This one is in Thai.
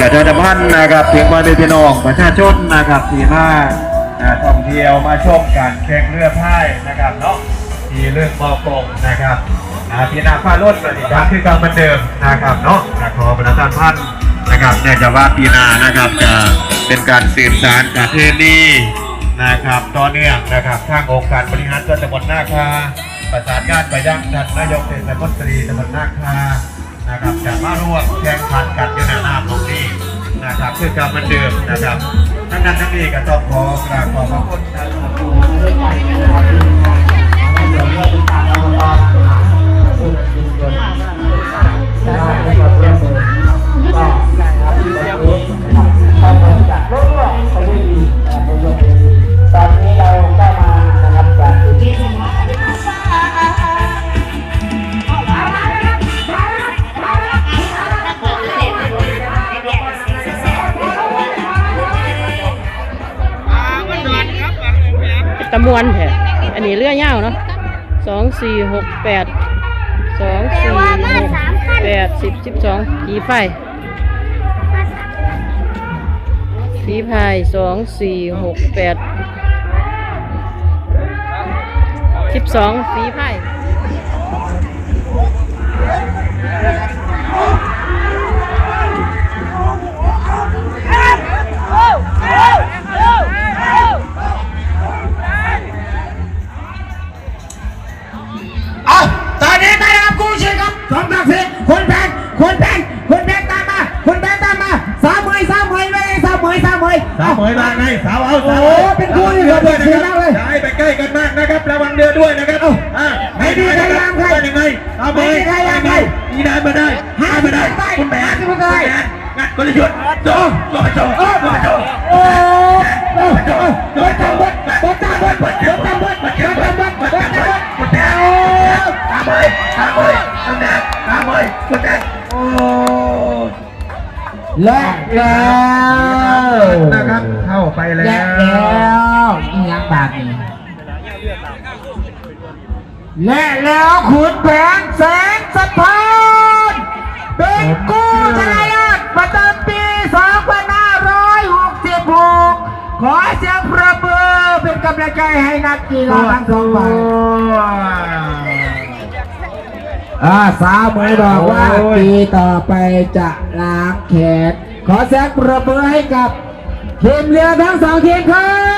ชาสัมพันธ์นะครับถึงมาในพี่น้องประชาชนนะครับที่มาท่องเที่ยวมาชมการแข่งเรือพายนะครับเนาะที่เรื่องมอปงนะครับอ่าที่นาฟ้าลดประดิษฐ์คือการเหมือนเดิมนะครับเนาะขอประชาสัมพันธ์นะครับเนี่ยจะว่าปีนานะครับจะเป็นการสืบสานประเพณีนะครับต่อเนื่องนะครับทางองค์การบริหารส่วนตำบลนาคาประสานงานไปยังท่านนายกเทศมนตรีตำบลนาคานะครับจะมาร่วมแข่งขันกัน นะครับคือการมันเดิมนะครับทั้งนั้นทั้งนี้ก็ต้องขอกราบขอบพระคุณนะครับ ตะมวนแท้อันนี้เรือยาวเนาะสองสี่หกแปดสองสี่หกแปดสิบสิบสองผีไฟผีพายสองสี่หกแปดสิบสองขีไฟ เอาตอนนี้ได้รับกู้ชีพครับสองตักสิคนแพงคนแพงคนแพงตามมา คนแพงตามมาสามหมื่นสามหมื่นเลยสามหมื่นสามหมื่นสาวเหมยมาไงสาวเอาสาวโอ้เป็นคู่ที่เรือด้วยนะเสีคยรัมาบกเลยอย่าให้ไปใกล้กันมากนะครับระวังเรือด้วยนะครับเอ้าอ่าไม่มีใครห้ามใครยังไงเอาไปไม่มีใครห้ามใครอีนานมาได้ห้ามมาได้คุณแบนห้ามคุณไม่แบได้นงัดกลยุทธ์โจโจโจ แบนโอ้และแล้วนะครับเข้าไปแล้และวแล้วอีหยังบาดนี้และแล้วขุนแผนแสงสะท้อนเป็นกู้ชนะเลิศประจำปี2566 ขอเสียงประเบือเป็นกำลังใจให้นักกีฬาทั้งสองฝ่าย อ่าสาวเหมยบอกว่าปีต่อไปจะล้างแขนขอแซกประเบือให้กับทีมเรือทั้งสองทีมครับ